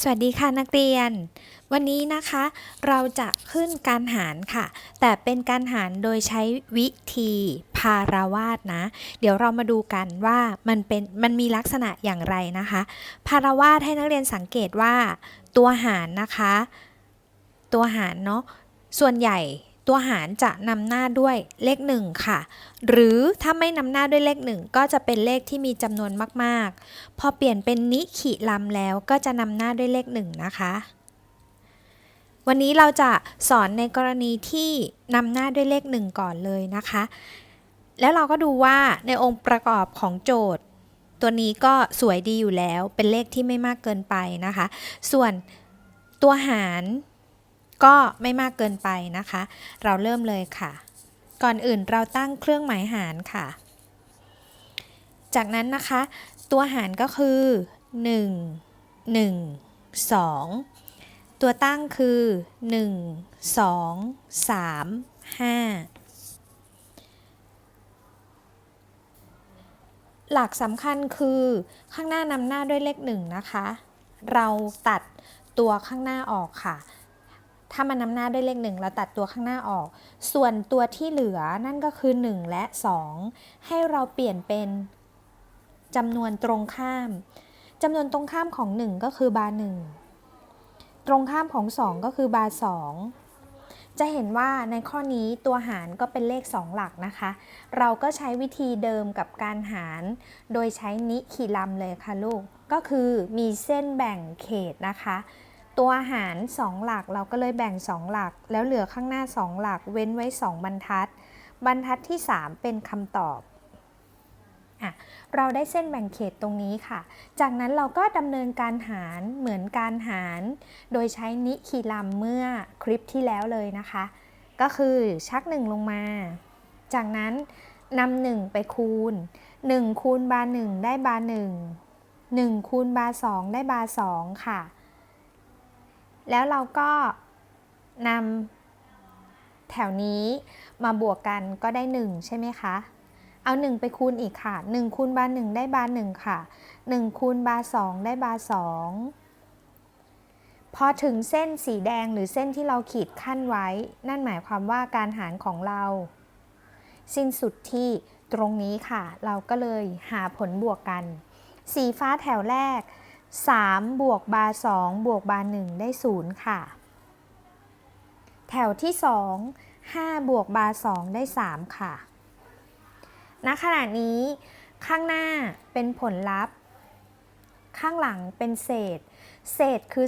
สวัสดีค่ะนักเรียน วันนี้นะคะเราจะขึ้นการหารค่ะ แต่เป็นการหารโดยใช้วิธีพาราวาสนะ เดี๋ยวเรามาดูกันว่ามันเป็นมันมีลักษณะอย่างไรนะคะ พาราวาสให้นักเรียนสังเกตว่าตัวหารนะคะ ตัวหารเนาะส่วนใหญ่ ตัวหารจะนำหน้าด้วยเลขหนึ่งค่ะ หรือถ้าไม่นำหน้าด้วยเลขหนึ่งก็จะเป็นเลขที่มีจำนวนมากๆ พอเปลี่ยนเป็นนิขิลำแล้วก็จะนำหน้าด้วยเลขหนึ่งนะคะ วันนี้เราจะสอนในกรณีที่นำหน้าด้วยเลขหนึ่งก่อนเลยนะคะ แล้วเราก็ดูว่าในองค์ประกอบของโจทย์ ตัวนี้ก็สวยดีอยู่แล้วเป็นเลขที่ไม่มากเกินไปนะคะ ส่วนตัวหาร ก็ไม่มากเกินไปนะคะ เราเริ่มเลยค่ะ ก่อนอื่นเราตั้งเครื่องหมายหารค่ะ จากนั้นนะคะ ตัวหารก็คือ 1 1 2 ตัวตั้งคือ 1 2 3 5หลักสำคัญคือข้างหน้านำหน้าด้วยเลขหนึ่งนะคะ เราตัดตัวข้างหน้าออกค่ะ ถ้ามันนำหน้าด้วยเลขหนึ่งเราตัดตัวข้างหน้าออก ส่วนตัวที่เหลือนั่นก็คือ 1 และ 2 ให้เราเปลี่ยนเป็นจำนวนตรงข้ามจำนวนตรงข้ามของ 1 ก็คือบาร์หนึ่งตรงข้ามของ 2 ก็คือบาร์สองจะเห็นว่าในข้อนี้ตัวหารก็เป็นเลข 2 หลักนะคะ เราก็ใช้วิธีเดิมกับการหาร โดยใช้นิขีลัมเลยค่ะลูก ก็คือมีเส้นแบ่งเขตนะคะ ตัวหาร 2 หลักเราก็เลยแบ่ง 2 หลัก แล้วเหลือข้างหน้า 2 หลักเว้นไว้ 2 บรรทัด บรรทัดที่ 3 เป็นคำตอบอะเราได้เส้นแบ่งเขตตรงนี้ค่ะ จากนั้นเราก็ดำเนินการหารเหมือนการหาร โดยใช้นิคีลัมเมื่อคลิปที่แล้วเลยนะคะ ก็คือชัก 1 ลงมา จากนั้นนำหนึ่งไปคูณ 1 คูณบาร์หนึ่งได้บาร์หนึ่ง1คูณบาร์สองได้บาร์สองค่ะ แล้วเราก็นำแถวนี้มาบวกกันก็ได้ 1 ใช่ไหมคะ เอา 1 ไปคูณอีกค่ะ 1 คูณบาร์1ได้บาร์1ค่ะ 1 คูณบาร์2ได้บาร์2พอถึงเส้นสีแดงหรือเส้นที่เราขีดขั้นไว้ นั่นหมายความว่าการหารของเรา สิ้นสุดที่ตรงนี้ค่ะ เราก็เลยหาผลบวกกัน สีฟ้าแถวแรก 3 บวกบาร์2บวกบาร์1ได้ 0 ค่ะ แถวที่ 2 5 บวกบาร์2ได้ 3 ค่ะ ณ ขณะนี้ข้างหน้าเป็นผลลัพธ์ ข้างหลังเป็นเศษ เศษคือ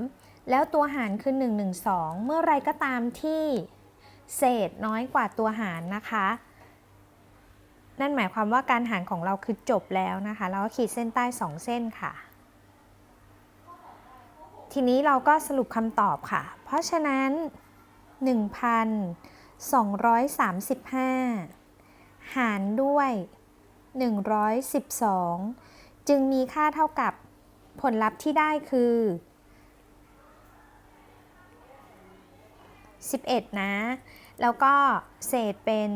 3 แล้วตัวหารคือ 1 1 2 เมื่อไรก็ตามที่เศษน้อยกว่าตัวหารนะคะ นั่นหมายความว่าการหารของเราคือจบแล้วนะคะ เราก็ขีดเส้นใต้ 2 เส้นค่ะ ทีนี้เราก็สรุปคำตอบค่ะ เพราะฉะนั้น 1,235 หารด้วย 112 จึงมีค่าเท่ากับผลลัพธ์ที่ได้คือ 11 นะ แล้วก็เศษเป็น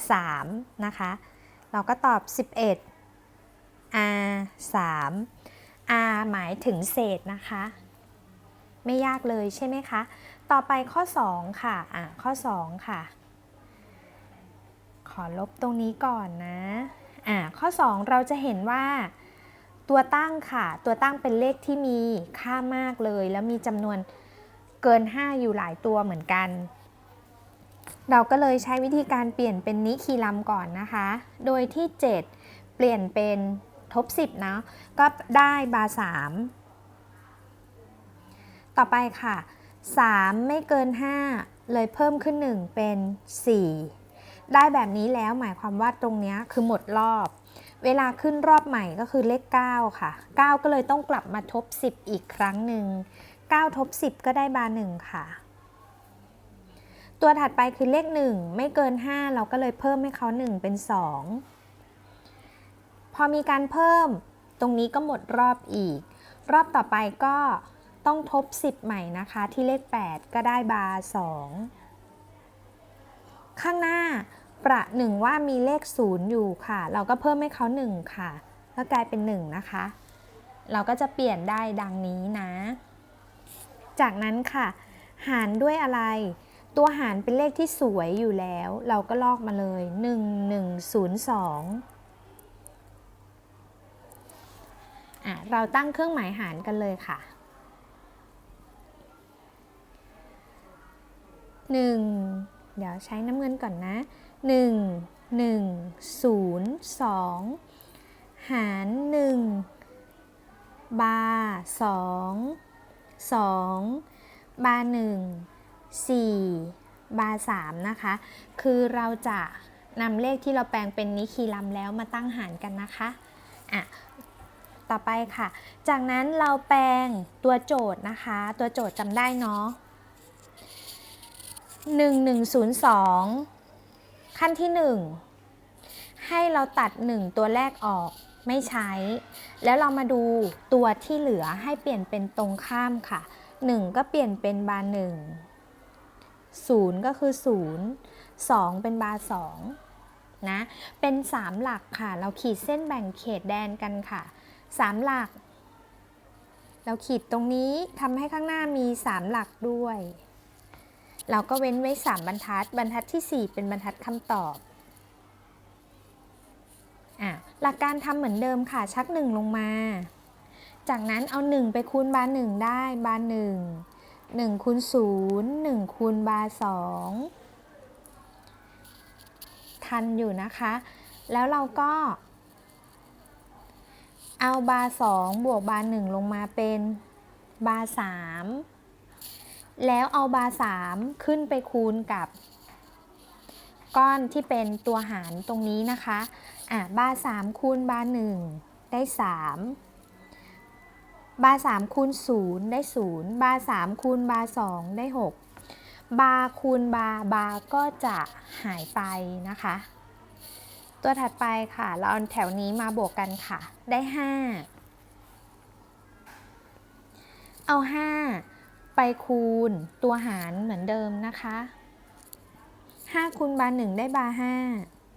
3 นะคะ เราก็ตอบ 11 r 3 r หมายถึงเศษนะคะ ไม่ยากเลยใช่ไหมคะ ต่อไปข้อ 2 ค่ะ อะ ข้อ 2 ค่ะ ขอลบตรงนี้ก่อนนะ อะ ข้อ 2 เราจะเห็นว่า ตัวตั้งค่ะ ตัวตั้งเป็นเลขที่มีค่ามากเลย แล้วมีจำนวนเกิน 5 อยู่หลายตัวเหมือนกัน เราก็เลยใช้วิธีการเปลี่ยนเป็นนิคีลัมก่อนนะคะ โดยที่ 7 เปลี่ยนเป็นทบ 10นะก็ได้บา 3 ต่อไปค่ะ 3 ไม่เกิน 5 เลยเพิ่มขึ้น 1 เป็น 4 ได้แบบนี้แล้วหมายความว่าตรงนี้คือหมดรอบ เวลาขึ้นรอบใหม่ก็คือเลข 9 ค่ะ 9 ก็เลยต้องกลับมาทบ 10 อีกครั้งหนึ่ง9ทบ 10 ก็ได้บาร์1ค่ะ ตัวถัดไปคือเลข 1 ไม่เกิน 5 เราก็เลยเพิ่มให้เขา 1 เป็น 2 พอมีการเพิ่มตรงนี้ก็หมดรอบอีก รอบต่อไปก็ ต้องทบ 10 ใหม่นะคะที่เลข 8 ก็ได้บาร์2ข้างหน้าประหนึ่งว่ามีเลข 0 อยู่ค่ะ เราก็เพิ่มให้เขา 1 ค่ะ แล้วกลายเป็น 1 นะคะ เราก็จะเปลี่ยนได้ดังนี้นะ จากนั้นค่ะ หารด้วยอะไร ตัวหารเป็นเลขที่สวยอยู่แล้ว เราก็ลอกมาเลย 1102อะเราตั้งเครื่องหมายหารกันเลยค่ะ 1 เดี๋ยวใช้น้ำเงินก่อนนะ 1 1 0 2 หาร 1 บาร์2 2บาร์1 4บาร์3นะคะ คือเราจะนำเลขที่เราแปลงเป็นนิคีลัมแล้วมาตั้งหารกันนะคะอะต่อไปค่ะ จากนั้นเราแปลงตัวโจทย์นะคะ ตัวโจทย์จำได้เนาะ 1102 ขั้นที่ 1 ให้เราตัด 1 ตัวแรกออกไม่ใช้ แล้วเรามาดูตัวที่เหลือให้เปลี่ยนเป็นตรงข้ามค่ะ 1 ก็เปลี่ยนเป็นบาร์1 0 ก็คือ 0 2 เป็นบาร์2นะ เป็น 3 หลักค่ะ เราขีดเส้นแบ่งเขตแดนกันค่ะ 3 หลัก เราขีดตรงนี้ทำให้ข้างหน้ามี 3 หลักด้วย เราก็เว้นไว้ 3 บรรทัด บรรทัดที่ 4 เป็นบรรทัดคำตอบอหลักการทำเหมือนเดิมค่ะ ชัก 1 ลงมา จากนั้นเอา 1 ไปคูณบาร์1ได้ บาร์1 1คูณ0 1คูณบาร์2ทันอยู่นะคะ แล้วเราก็เอาบาร์2บวกบาร์1ลงมาเป็นบาร์3 แล้วเอาบาร์3ขึ้นไปคูณกับ ก้อนที่เป็นตัวหารตรงนี้นะคะอะบาร์3คูณบาร์1ได้3บาร์3คูณ0ได้0บาร์3คูณบาร์2ได้6บาร์คูณบาร์บาร์ก็จะหายไปนะคะ ตัวถัดไปค่ะ เราเอาแถวนี้มาบวกกันค่ะ ได้ 5 เอา 5 ไปคูณตัวหารเหมือนเดิมนะคะ 5คูณบาร์1ได้บาร์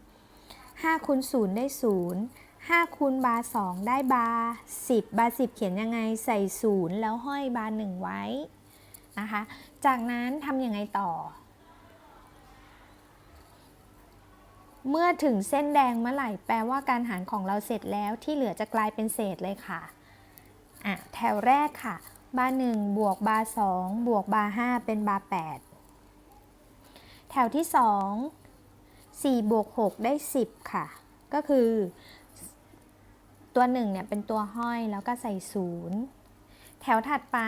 5 5คูณ0ได้ 0 5คูณบาร์2ได้บาร์10 บาร์10 เขียนยังไงใส่ 0 แล้วห้อยบาร์1ไว้นะคะ จากนั้นทำยังไงต่อ เมื่อถึงเส้นแดงเมื่อไหร่ แปลว่าการหารของเราเสร็จแล้วที่เหลือจะกลายเป็นเศษเลยค่ะ อะ แถวแรกค่ะ บาร์1บวกบาร์2บวกบาร์5เป็นบาร์8แถวที่ 2 4บวก6ได้ 10 ค่ะ ก็คือ ตัว 1 เนี่ยเป็นตัวห้อยแล้วก็ใส่ 0 แถวถัดไป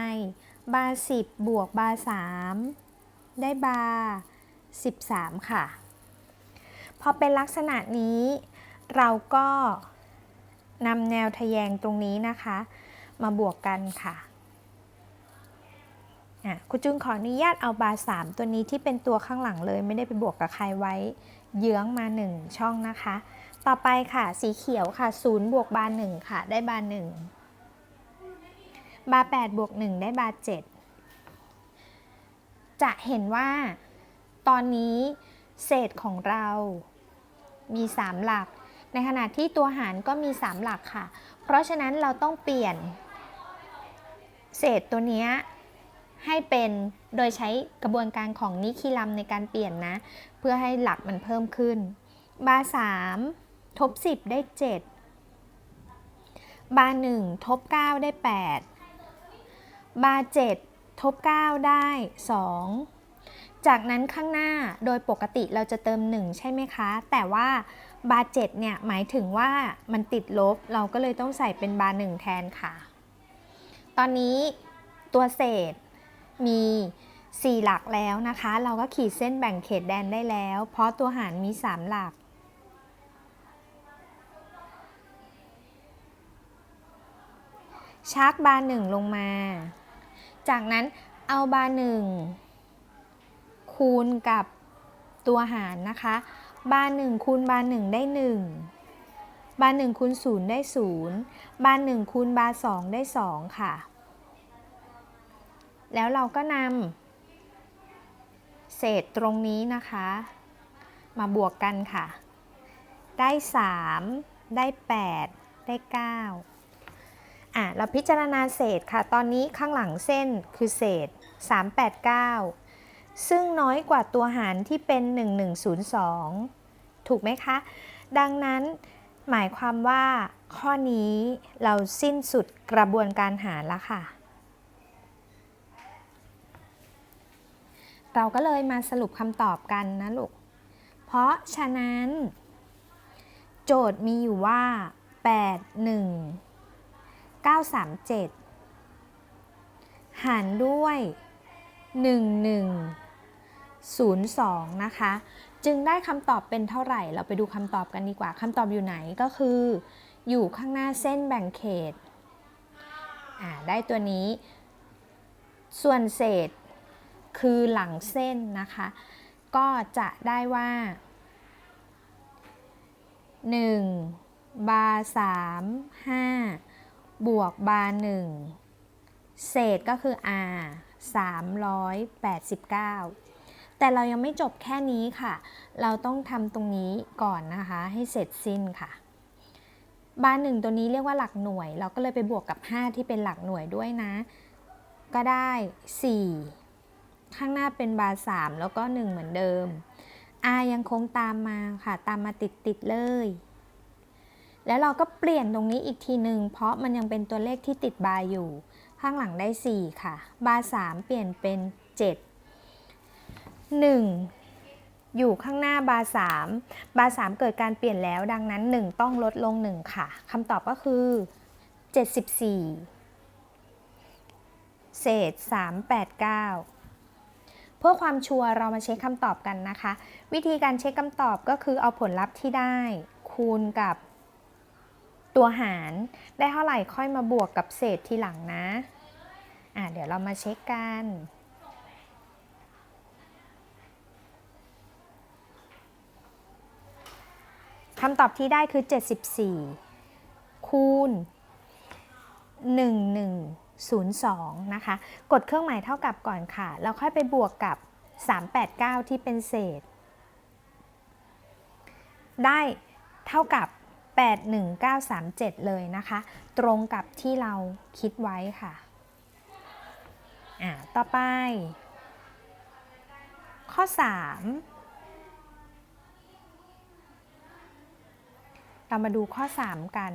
บาร์10บวกบาร์3ได้บาร์13 ค่ะ พอเป็นลักษณะนี้เราก็นำแนวทะแยงตรงนี้นะคะ มาบวกกันค่ะอะ คุณจุนขออนุญาตเอาบาร์3ตัวนี้ที่เป็นตัวข้างหลังเลย ไม่ได้ไปบวกกับใครไว้ เยื้องมา 1 ช่องนะคะ ต่อไปค่ะสีเขียวค่ะ0บวกบาร์1ค่ะ ได้บาร์1บาร์8บวก1ได้บาร์7จะเห็นว่าตอนนี้เศษของเรามี 3 หลัก ในขณะที่ตัวหารก็มี 3 หลักค่ะ เพราะฉะนั้นเราต้องเปลี่ยน เศษตัวนี้ ให้เป็นโดยใช้กระบวนการของนิคิลัมในการเปลี่ยนนะ เพื่อให้หลักมันเพิ่มขึ้น บาร์3ทบ 10 ได้ 7 บาร์1ทบ 9 ได้ 8 บาร์7ทบ 9 ได้ 2 จากนั้นข้างหน้าโดยปกติเราจะเติม 1 ใช่ไหมคะ แต่ว่าบาร์7เนี่ยหมายถึงว่ามันติดลบ เราก็เลยต้องใส่เป็นบาร์1แทนค่ะ ตอนนี้ตัวเศษ มี 4 หลักแล้วนะคะ เราก็ขีดเส้นแบ่งเขตแดนได้แล้ว เพราะตัวหารมี 3 หลัก ชักบาร์หนึ่งลงมา จากนั้นเอาบาร์หนึ่งคูณกับตัวหารนะคะ บาร์หนึ่งคูณบาร์หนึ่งได้หนึ่งบาร์หนึ่งคูณศูนย์ได้ศูนย์บาร์หนึ่งคูณบาร์สองได้สองค่ะ แล้วเราก็นำเศษตรงนี้นะคะ มาบวกกันค่ะ ได้ 3 ได้ 8 ได้ 9 อะ เราพิจารณาเศษค่ะ ตอนนี้ข้างหลังเส้นคือเศษ 389 ซึ่งน้อยกว่าตัวหารที่เป็น 1102 ถูกไหมคะ ดังนั้นหมายความว่าข้อนี้เราสิ้นสุดกระบวนการหารแล้วค่ะ เราก็เลยมาสรุปคำตอบกันนะลูก เพราะฉะนั้น โจทย์มีอยู่ว่า 8 1 9 3 7 หารด้วย 1 1 0 2 นะคะ จึงได้คำตอบเป็นเท่าไหร่ เราไปดูคำตอบกันดีกว่าคำตอบอยู่ไหนก็คือ อยู่ข้างหน้าเส้นแบ่งเขตอ่าได้ตัวนี้ ส่วนเศษ คือหลังเส้นนะคะ ก็จะได้ว่า 1 บา 3 5 บวกบา 1 เศษก็คือ r 389 แต่เรายังไม่จบแค่นี้ค่ะ เราต้องทำตรงนี้ก่อนนะคะ ให้เสร็จสิ้นค่ะบาร์หนึ่งตัวนี้เรียกว่าหลักหน่วย เราก็เลยไปบวกกับ 5 ที่เป็นหลักหน่วยด้วยนะ ก็ได้ 4 ข้างหน้าเป็นบาร์3แล้วก็ 1 เหมือนเดิม r ยังคงตามมาค่ะ ตามมาติดติดๆเลย แล้วเราก็เปลี่ยนตรงนี้อีกทีหนึ่งเพราะมันยังเป็นตัวเลขที่ติดบาร์อยู่ ข้างหลังได้ 4 ค่ะ บาร์3เปลี่ยนเป็น 7 1อยู่ข้างหน้าบาร์3บาร์3เกิดการเปลี่ยนแล้วดังนั้น 1 ต้องลดลง 1 ค่ะคำตอบก็คือ 74 เศษ 389เพื่อความชัวร์เรามาเช็คคำตอบกันนะคะ วิธีการเช็คคำตอบก็คือเอาผลลัพธ์ที่ได้ คูณกับตัวหาร ได้เท่าไหร่ค่อยมาบวกกับเศษทีหลังนะอะเดี๋ยวเรามาเช็คกันคำตอบที่ได้คือ 74 คูณ 02 นะคะ กดเครื่องหมายเท่ากับก่อนค่ะ แล้วค่อยไปบวกกับ 389 ที่เป็นเศษ ได้เท่ากับ 81937 เลยนะคะ ตรงกับที่เราคิดไว้ค่ะ อ่า ต่อไป ข้อ 3เรามาดูข้อ 3 กัน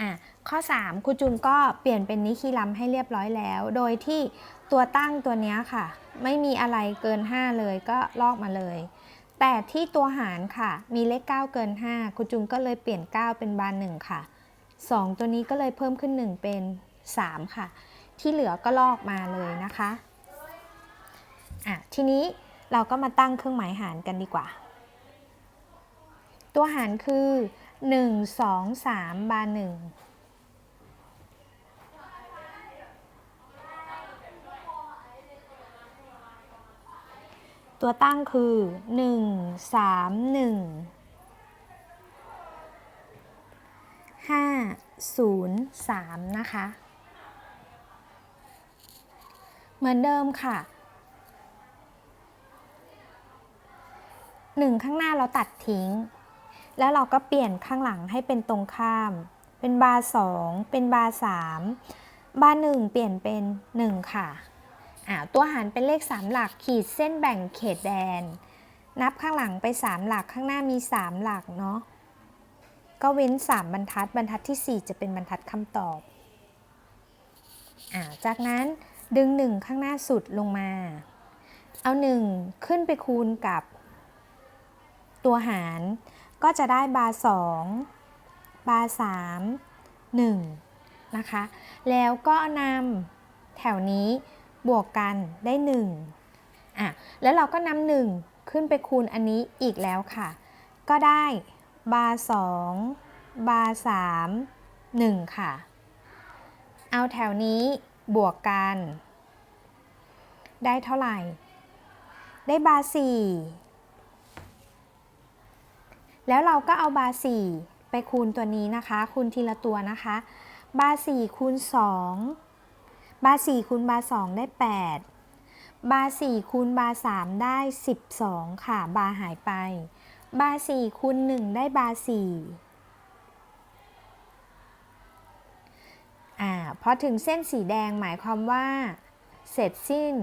อะข้อ 3ครูจุนก็เปลี่ยนเป็นนิคิลัมให้เรียบร้อยแล้ว โดยที่ตัวตั้งตัวนี้ค่ะ ไม่มีอะไรเกิน 5 เลยก็ลอกมาเลย แต่ที่ตัวหารค่ะ มีเลข 9 เกิน5ครูจุนก็เลยเปลี่ยน 9 เป็นบาน1ค่ะ 2 ตัวนี้ก็เลยเพิ่มขึ้น 1 เป็น 3 ค่ะ ที่เหลือก็ลอกมาเลยนะคะอะทีนี้เราก็มาตั้งเครื่องหมายหารกันดีกว่า ตัวหารคือ หนึ่งสองสามบาหนึ่งตัวตั้งคือหนึ่งสามหนึ่งห้าศูนย์สามนะคะ เหมือนเดิมค่ะหนึ่งข้างหน้าเราตัดทิ้ง แล้วเราก็เปลี่ยนข้างหลังให้เป็นตรงข้าม เป็นบาร์2เป็นบาร์3บาร์1เปลี่ยนเป็น1ค่ะอ่าตัวหารเป็นเลข3หลักขีดเส้นแบ่งเขตแดน นับข้างหลังไป3หลักข้างหน้ามี3หลักเนาะก็เว้น3บรรทัดบรรทัดที่4จะเป็นบรรทัดคำตอบอ่าจากนั้นดึง1ข้างหน้าสุดลงมา เอา1ขึ้นไปคูณกับตัวหาร ก็จะได้บาร์2บาร์3 1นะคะ แล้วก็นำแถวนี้บวกกันได้1อะ แล้วเราก็นำ1ขึ้นไปคูณอันนี้อีกแล้วค่ะ ก็ได้บาร์2บาร์3 1 ค่ะ เอาแถวนี้บวกกัน ได้เท่าไหร่ ได้บาร์4 แล้วเราก็เอาบาร์4ไปคูณตัวนี้นะคะ คูณทีละตัวนะคะ บาร์4คูณ 2 บาร์4คูณบาร์2ได้ 8 บาร์4คูณบาร์3ได้ 12 ค่ะ บาร์หายไป บาร์4คูณ 1 ได้บาร์4อ่าพอถึงเส้นสีแดงหมายความว่า เสร็จสิ้น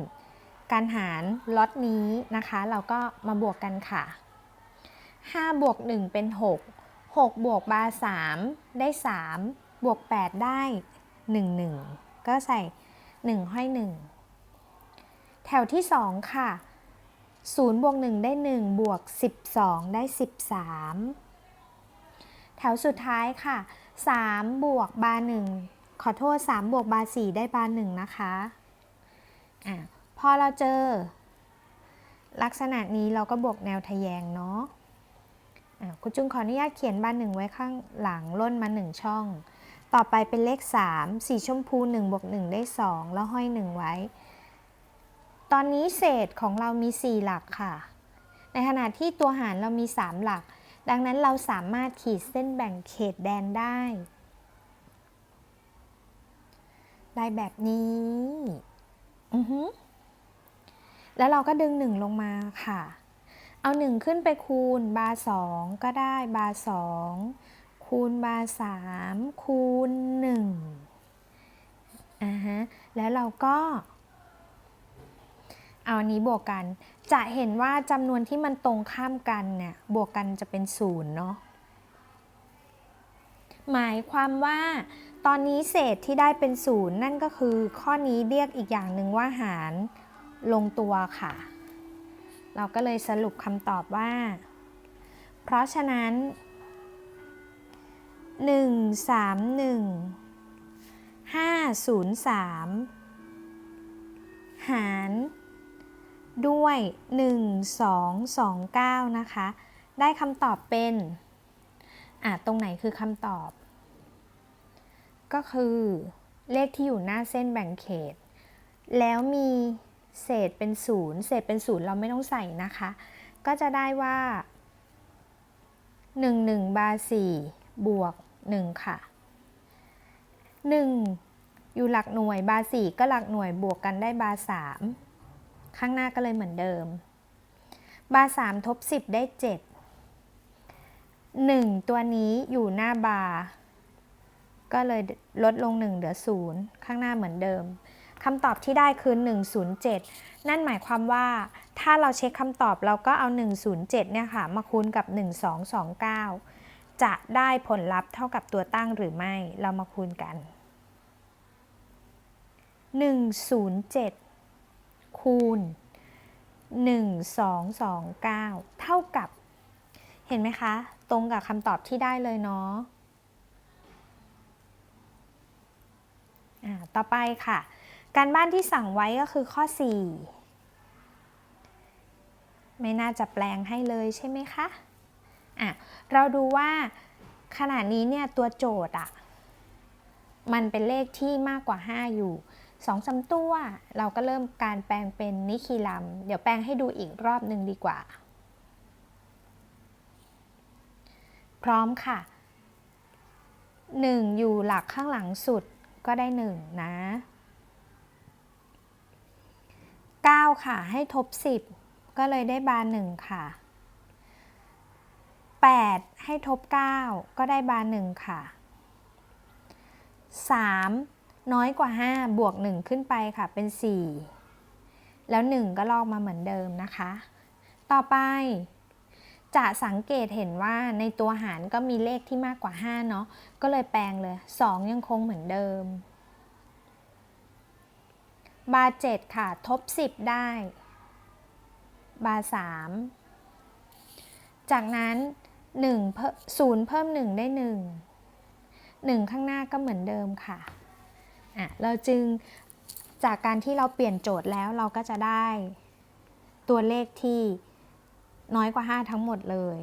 การหารล็อตนี้นะคะ เราก็มาบวกกันค่ะ 5 บวก 1 เป็น 6 6 บวกบาร์3ได้ 3 บวก 8 ได้ 1 1 ก็ใส่ 1 ห้อย 1 แถวที่ 2 ค่ะ 0 บวก 1 ได้ 1 บวก 12 ได้ 13 แถวสุดท้ายค่ะ 3 บวกบาร์1ขอโทษ 3 บวกบาร์4ได้บาร์1นะคะอะพอเราเจอลักษณะนี้เราก็บวกแนวทะแยงเนาะอะ คุณจุงขออนุญาตเขียนบาร์1ไว้ข้างหลังล่นมา 1 ช่อง ต่อไปเป็นเลข 3 สีชมพู1บวก1ได้ 2 แล้วห้อย 1 ไว้ ตอนนี้เศษของเรามี 4 หลักค่ะ ในขณะที่ตัวหารเรามี 3 หลัก ดังนั้นเราสามารถขีดเส้นแบ่งเขตแดนได้ ได้แบบนี้ อือฮึแล้วเราก็ดึง 1 ลงมาค่ะ เอา 1 ขึ้นไปคูณบาร์2ก็ได้บาร์2คูณบาร์3คูณ1อ่าฮะแล้วเราก็เอาอันนี้บวกกัน จะเห็นว่าจำนวนที่มันตรงข้ามกันเนี่ยบวกกันจะเป็นศูนย์เนาะหมายความว่าตอนนี้เศษที่ได้เป็นศูนย์นั่นก็คือข้อนี้เรียกอีกอย่างหนึ่งว่าหารลงตัวค่ะ เราก็เลยสรุปคำตอบว่า เพราะฉะนั้น 1 3 1 5 0 3 หาร ด้วย 1 2 2 9 นะคะ ได้คำตอบเป็น อะ ตรงไหนคือคำตอบ ก็คือเลขที่อยู่หน้าเส้นแบ่งเขต แล้วมี เศษเป็นศูนย์เศษเป็นศูนย์เราไม่ต้องใส่นะคะ ก็จะได้ว่า 1 1บาร์4บวก 1 ค่ะ 1 อยู่หลักหน่วยบาร์4ก็หลักหน่วยบวกกันได้บาร์3ข้างหน้าก็เลยเหมือนเดิม บาร์3ทบ 10 ได้ 7 1 ตัวนี้อยู่หน้าบาร์ก็เลยลดลง 1 เหลือ 0 ข้างหน้าเหมือนเดิม คำตอบที่ได้คือ 107 นั่นหมายความว่า ถ้าเราเช็คคำตอบเราก็เอา 107 เนี่ยค่ะ มาคูณกับ 1229 จะได้ผลลัพธ์เท่ากับตัวตั้งหรือไม่ เรามาคูณกัน 107 คูณ 1229 เท่ากับ เห็นไหมคะ ตรงกับคำตอบที่ได้เลยเนาะต่อไปค่ะ การบ้านที่สั่งไว้ก็คือข้อ 4 ไม่น่าจะแปลงให้เลยใช่ไหมคะอะเราดูว่าขณะนี้เนี่ยตัวโจทย์อะมันเป็นเลขที่มากกว่า 5 อยู่2อสตัว เราก็เริ่มการแปลงเป็นนิคิลัม เดี๋ยวแปลงให้ดูอีกรอบหนึ่งดีกว่า พร้อมค่ะ 1 อยู่หลักข้างหลังสุดก็ได้ 1 นะ 9 ค่ะ ให้ทบ 10 ก็เลยได้บาร์1ค่ะ 8 ให้ทบ 9 ก็ได้บาร์1ค่ะ 3 น้อยกว่า 5 บวก 1 ขึ้นไปค่ะเป็น 4 แล้ว 1 ก็ลอกมาเหมือนเดิมนะคะ ต่อไป จะสังเกตเห็นว่าในตัวหารก็มีเลขที่มากกว่า 5 เนาะก็เลยแปลงเลย 2 ยังคงเหมือนเดิม บาร์7ค่ะ ทบ 10 ได้ บาร์3จากนั้น1เพิ่ม0เพิ่ม 1 ได้ 1 1 ข้างหน้าก็เหมือนเดิมค่ะอะ เราจึงจากการที่เราเปลี่ยนโจทย์แล้วเราก็จะได้ ตัวเลขที่น้อยกว่า 5 ทั้งหมดเลย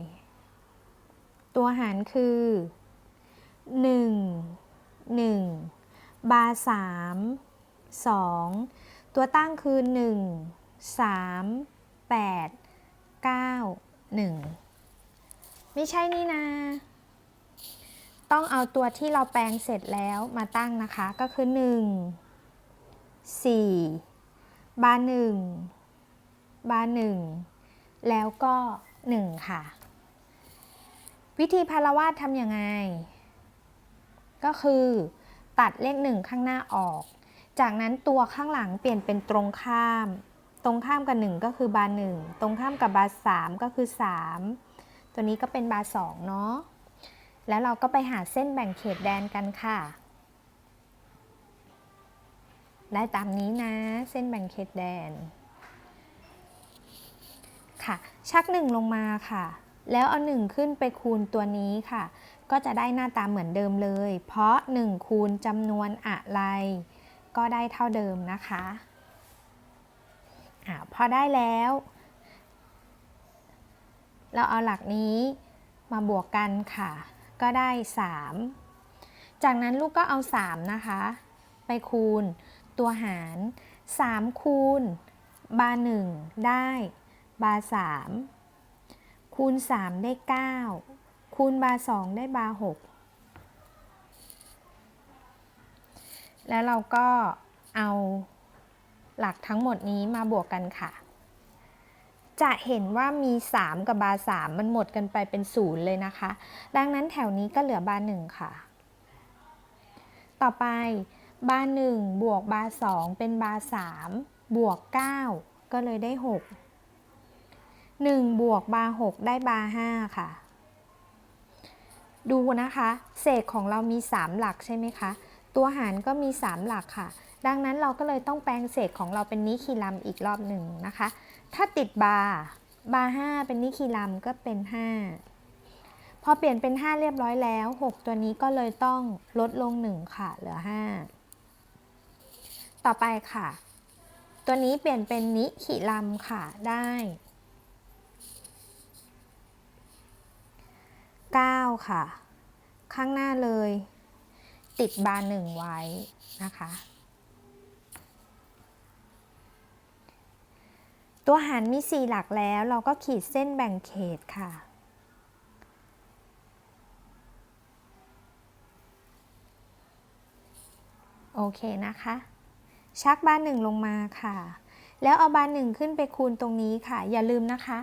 ตัวหารคือ 1 1 บาร์3 2 ตัวตั้งคือ 1 3 8 9 1 ไม่ใช่นี่นะต้องเอาตัวที่เราแปลงเสร็จแล้วมาตั้งนะคะ ก็คือ 1 4 บาร์1บาร์1แล้วก็ 1 ค่ะ วิธีพารวาดทำยังไง ก็คือ ตัดเลขหนึ่งข้างหน้าออก จากนั้นตัวข้างหลังเปลี่ยนเป็นตรงข้าม ตรงข้ามกับ 1 ก็คือบาร์หนึ่งตรงข้ามกับบาร์สามก็คือ 3 ตัวนี้ก็เป็นบาร์สองเนาะ แล้วเราก็ไปหาเส้นแบ่งเขตแดนกันค่ะ ได้ตามนี้นะ เส้นแบ่งเขตแดน ค่ะ ชักหนึ่งลงมาค่ะ แล้วเอาหนึ่งขึ้นไปคูณตัวนี้ค่ะ ก็จะได้หน้าตาเหมือนเดิมเลย เพราะ 1 คูณจำนวนอะไร ก็ได้เท่าเดิมนะคะอะพอได้แล้ว เราเอาหลักนี้มาบวกกันค่ะ ก็ได้ 3 จากนั้นลูกก็เอา 3 นะคะ ไปคูณตัวหาร 3 คูณ บาร์1ได้ บาร์3คูณ 3 ได้ 9 คูณบาร์2ได้บาร์6 แล้วเราก็เอาหลักทั้งหมดนี้มาบวกกันค่ะ จะเห็นว่ามี 3 กับบาร์3มันหมดกันไปเป็นศูนย์เลยนะคะ ดังนั้นแถวนี้ก็เหลือบาร์1ค่ะ ต่อไปบาร์1บวกบาร์2เป็นบาร์3บวก 9 ก็เลยได้ 6 1 บวกบาร์6ได้บาร์5ค่ะ ดูนะคะ เศษของเรามี 3 หลักใช่ไหมคะ ตัวหารก็มี 3 หลักค่ะ ดังนั้นเราก็เลยต้องแปลงเศษของเราเป็นนิคีลัมอีกรอบหนึ่งนะคะ ถ้าติดบาร์บาร์5เป็นนิคีลัมก็เป็น 5 พอเปลี่ยนเป็น 5 เรียบร้อยแล้ว 6 ตัวนี้ก็เลยต้องลดลง 1 ค่ะ เหลือ 5 ต่อไปค่ะ ตัวนี้เปลี่ยนเป็นนิคิลัมค่ะได้9ค่ะ ข้างหน้าเลย ติดบาร์หนึ่งไว้นะคะ ตัวหารมี 4 หลักแล้วเราก็ขีดเส้นแบ่งเขตค่ะ โอเคนะคะ ชักบาร์หนึ่งลงมาค่ะแล้วเอาบาร์หนึ่งขึ้นไปคูณตรงนี้ค่ะ อย่าลืมนะคะ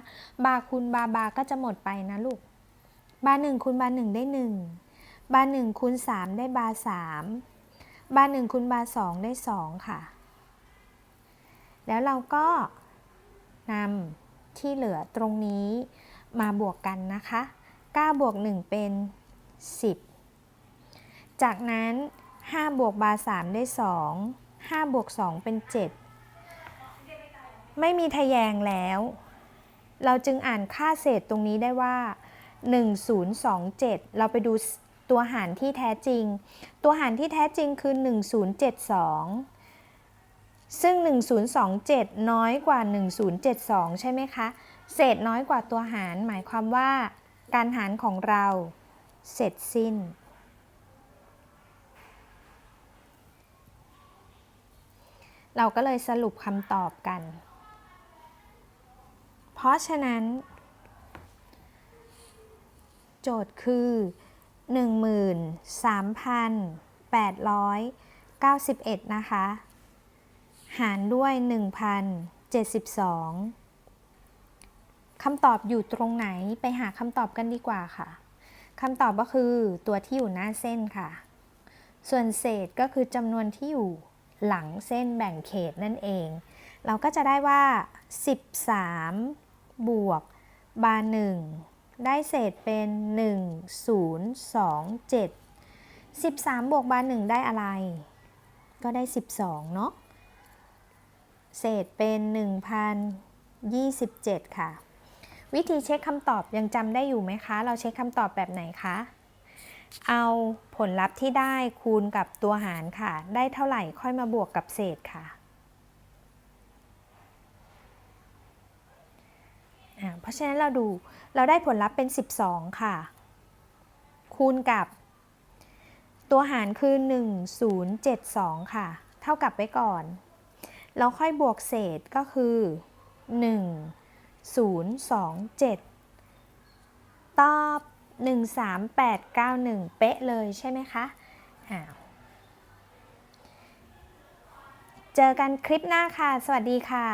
บาร์คูณบาร์บาร์ก็จะหมดไปนะลูก บาร์หนึ่งคูณบาร์หนึ่งได้หนึ่ง บาร์หนึ่งคูณสามได้บาร์สามบาร์หนึ่งคูณบาร์สองได้สองค่ะ แล้วเราก็นำที่เหลือตรงนี้มาบวกกันนะคะ9บวก1เป็น 10 จากนั้น 5 บวกบาร์3ได้ 2 5บวก2เป็น 7 ไม่มีทะแยงแล้ว เราจึงอ่านค่าเศษตรงนี้ได้ว่า 1027 เราไปดู ตัวหารที่แท้จริง ตัวหารที่แท้จริงคือ 1072 ซึ่ง 1027 น้อยกว่า 1072 ใช่ไหมคะ เศษน้อยกว่าตัวหารหมายความว่าการหารของเราเสร็จสิ้น เราก็เลยสรุปคำตอบกัน เพราะฉะนั้น โจทย์คือ 13,891 นะคะ หารด้วย 1,072คำตอบอยู่ตรงไหนไปหาคำตอบกันดีกว่าค่ะคำตอบก็คือตัวที่อยู่หน้าเส้นค่ะ ส่วนเศษก็คือจำนวนที่อยู่หลังเส้นแบ่งเขตนั่นเอง เราก็จะได้ว่า 13 บวก บาร์1 ได้เศษเป็น 1 0 2 7 13 บวกบาร์1ได้อะไร ก็ได้ 12 เนาะ เศษเป็น 1,027 ค่ะ วิธีเช็คคำตอบยังจำได้อยู่ไหมคะ เราเช็คคำตอบแบบไหนคะ เอาผลลัพธ์ที่ได้คูณกับตัวหารค่ะ ได้เท่าไหร่ค่อยมาบวกกับเศษค่ะ เพราะฉะนั้นเราดูเราได้ผลลัพธ์เป็น 12 ค่ะ คูณกับ ตัวหารคือ 1072 ค่ะ เท่ากับไว้ก่อน เราค่อยบวกเศษก็คือ 1 0 2 7 ตอบ 13891 เป๊ะเลยใช่ไหมคะอ้าวเจอกันคลิปหน้าค่ะ สวัสดีค่ะ